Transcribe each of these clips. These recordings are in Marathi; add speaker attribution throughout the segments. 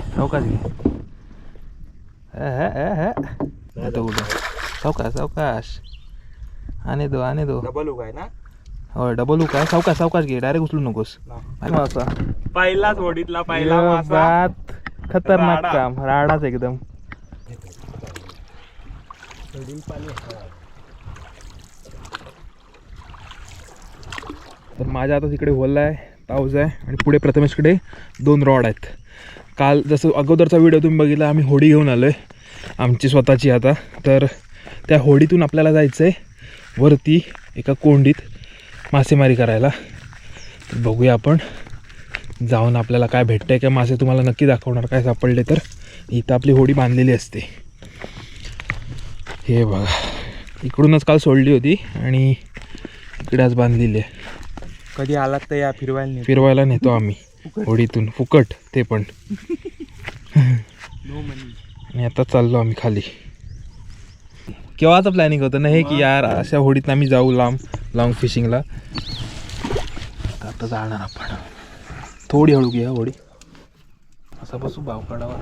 Speaker 1: घे. सावकाश घे ह, ह. आता उडून सावकाश सावकाश. आणि दो आणि दो.
Speaker 2: डबल उगाय ना?
Speaker 1: हो डबल काय सावकाश सावकाश घे. डायरेक्ट उचलू नकोस. मासा.
Speaker 2: पहिलाच होडीतला पहिला मासा.
Speaker 1: खतरनाक. काम. राडाच एकदम. तर माझ्या आता तिकडे होल्ला आहे पाऊस आहे आणि पुढे प्रथमेशकडे दोन रॉड आहेत. काल जसं अगोदरचा व्हिडिओ तुम्ही बघितला आम्ही होडी घेऊन आलो आहे आमची स्वतःची आता. तर त्या होडीतून आपल्याला जायचं आहे वरती एका कोंडीत मासेमारी करायला. तर बघूया आपण जाऊन आपल्याला काय भेटतंय काय मासे तुम्हाला नक्की दाखवणार काय सापडले तर. इथं आपली होडी बांधलेली असते. हे बघा इकडूनच काल सोडली होती आणि इकडे आज बांधलेली आहे.
Speaker 2: कधी आलात तर या फिरवायला
Speaker 1: फिरवायला नेतो आम्ही. होडीतून फुकट ते पण.
Speaker 2: नो मनी
Speaker 1: आणि आता चाललो आम्ही खाली. केव्हाचं प्लॅनिंग होतं ना हे की यार अशा होडीत आम्ही जाऊ लांब लॉंग फिशिंगला आता जाणार आपण. थोडी हळू घ्या होडी. असा बसू भाव काढावा.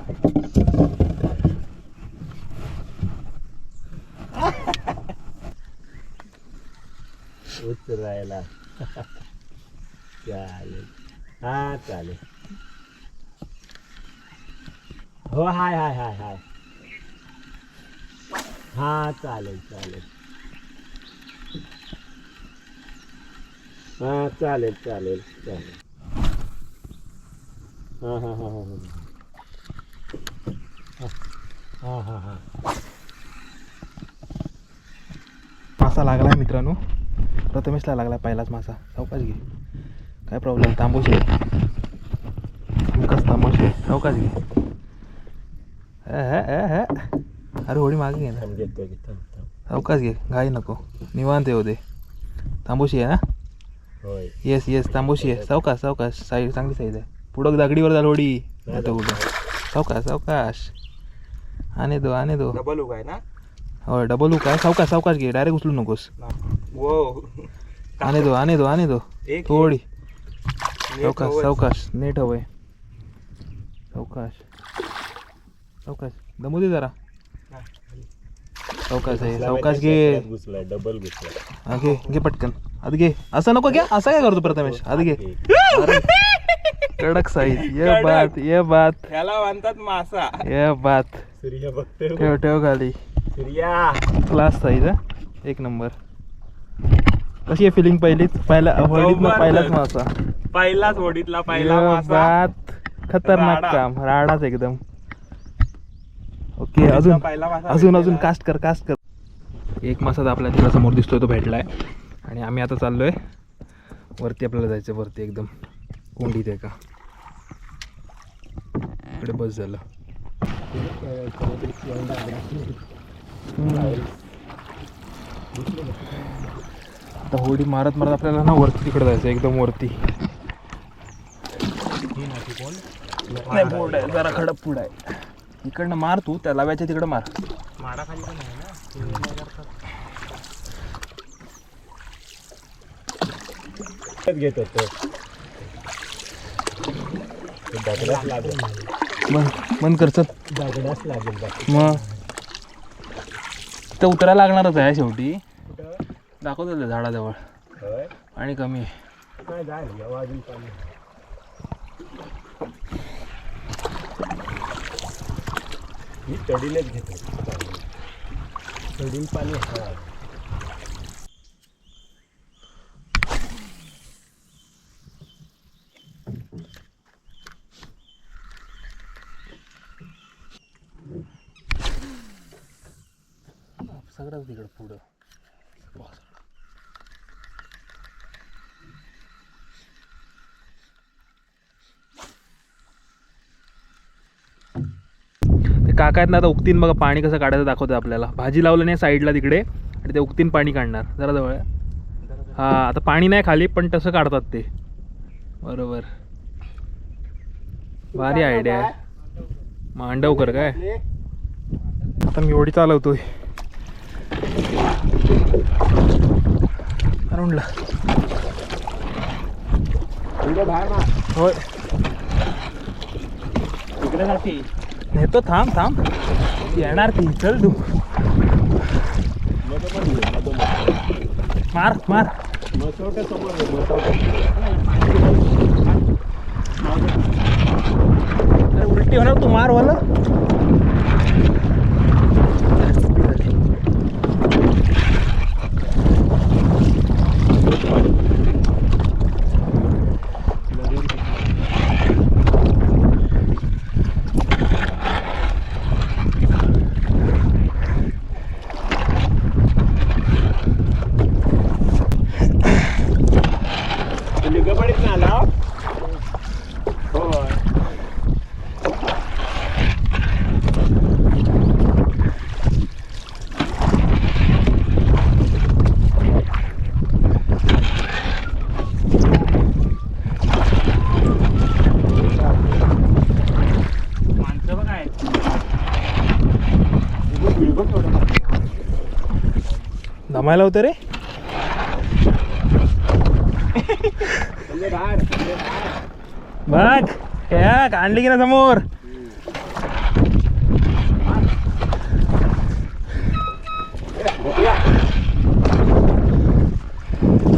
Speaker 2: उतरायला. चालेल. हा चालेल. हो हाय हाय हाय हाय. हा चालेल चालेल. हा चालेल चालेल चालेल. हा हा हा हा हा. हा हा
Speaker 1: मासा लागलाय मित्रांनो. प्रथमेशला लागलाय पहिलाच मासा. सावकाश घे. काय प्रॉब्लेम तांबूस आहे. कस तांबूस आहे. सावकाश घे अ, ह, ह. अरे होडी मागे घे ना.
Speaker 2: थांब घेतो घे.
Speaker 1: घाई नको. निवांत येऊ दे तांबूशी आहे ना
Speaker 2: होय.
Speaker 1: येस येस तांबूशी आहे. सावकाश सावकाश. साईड चांगली साईज आहे. पुढं दागडीवर झाल होडी. आता सावकाश सावकाश. आणि दो आणि दो
Speaker 2: डबल उगाय ना?
Speaker 1: हो डबल उक आहे सावकाश सावकाश घे. डायरेक्ट उचलू नकोस.
Speaker 2: वो
Speaker 1: आणि दो आणि दो आणि दो
Speaker 2: एक
Speaker 1: थोडी सावकाश. सावकाश नीट हवंय. सावकाश सावकाश दमू दे जरा. सावकाश आहे. सावकाश घे.
Speaker 2: घुसलाय डबल घुसलाय.
Speaker 1: हा, घे घे पटकन. आत घे. असं नको घ्या असं काय करतो प्रथमेश? आत घे. अरे कडक साईज ये बात ये बात.
Speaker 2: ह्याला म्हणतात मासा.
Speaker 1: ये बात.
Speaker 2: सूर्य बघतोय
Speaker 1: ठेव ठेव खाली.
Speaker 2: सूर्या
Speaker 1: क्लास साईज हा. एक नंबर कशी आहे फिलिंग पहिलीच पहिला होडीतनं
Speaker 2: जबरदस्त.
Speaker 1: पहिलाच मासा.
Speaker 2: पहिलाच होडीतला पहिला मासा.
Speaker 1: बात. खतरनाक
Speaker 2: राडा.
Speaker 1: काम. राडाच एकदम. ओके अजून
Speaker 2: पहिला मासा
Speaker 1: अजून अजून. कास्ट कर कास्ट कर. एक मासा तर आपल्या तिकडे समोर दिसतोय तो भेटलाय. आणि आम्ही आता चाललोय. वरती आपल्याला जायचं वरती एकदम. कोंडीत आहे का इकडे बस झालं. आता होडी मारत मारत आपल्याला ना वरती तिकडे जायचं एकदम वरती. नाही बोर्ड आहे जरा खडक पुढं आहे. इकडनं मार तू त्या लाव्याच्या तिकडं मार.
Speaker 2: माडाखाली पण आहे ना घेत होतो दगडाच लागेल
Speaker 1: बंद बंद कर चल.
Speaker 2: दगडाच लागेल बाकी
Speaker 1: मग. तर उतरायला लागणारच आहे शेवटी. दाखवतो झाडाजवळ. पाणी कमी आहे.
Speaker 2: मी तडीनेच घेतो तडीन पाणी हा
Speaker 1: सगळंच तिकडं पुढं ते काका आहेत ना आता उगतीन बघा पाणी कसं काढायचं दाखवतं आपल्याला. भाजी लावलं नाही साईडला तिकडे आणि ते उगतीन पाणी काढणार. जरा जवळ. हा आता पाणी नाही खाली पण तसं काढतात ते. बरोबर. भारी आयडिया आहे. मांडवकर काय? आता मी एवढी चालवतोय. अरुणला. होय.
Speaker 2: तिकडे
Speaker 1: नेतो थांब थांब. येणार ती चल तू. मार मार. उलटी होणार तू मार वाला
Speaker 2: तू लिंगपडीत ना आला होय
Speaker 1: माणसं बघ आहे दमायला होतं रे. बघ हे आणली की ना समोर.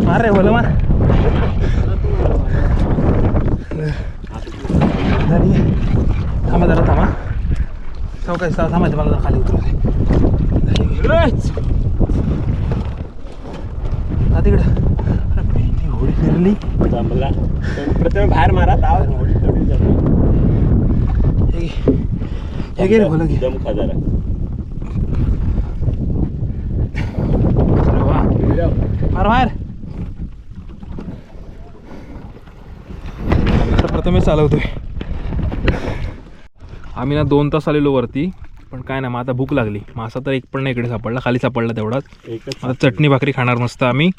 Speaker 1: मार रे बोल मार थांबा जरा थांबा. चौकाशी थांबा थांबायचं मला खाली उतरू दे हा अरे मेंढी घोडी फिरली
Speaker 2: जमला पण प्रथम बाहेर मारा आवाज होडी थोडी जमली.
Speaker 1: हे घे. हे घे रे बोला घे
Speaker 2: दम खा जरा
Speaker 1: अरे मार बाहेर तर प्रथमेश चालवतोय आम्ही ना दोन तास आलेलो वरती पण काय ना मग आता भूक लागली. मासा तर एक पण नाही इकडे सापडला खाली सापडला तेवढाच. आता चटणी भाकरी खाणार मस्त आम्ही.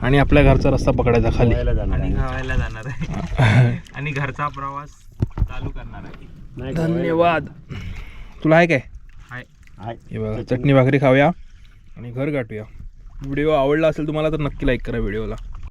Speaker 1: आणि आपल्या घरचा रस्ता पकडायचा खाली.
Speaker 3: आणि. गावायला जाणार आहे. आणि घरचा प्रवास चालू करणार आहे.
Speaker 2: नाही?
Speaker 1: धन्यवाद. तुला आहे काय?
Speaker 3: हाय.
Speaker 1: हे बघा चटणी भाकरी खाऊया आणि घर गाठूया. व्हिडिओ आवडला असेल तुम्हाला तर नक्की लाईक करा व्हिडिओला.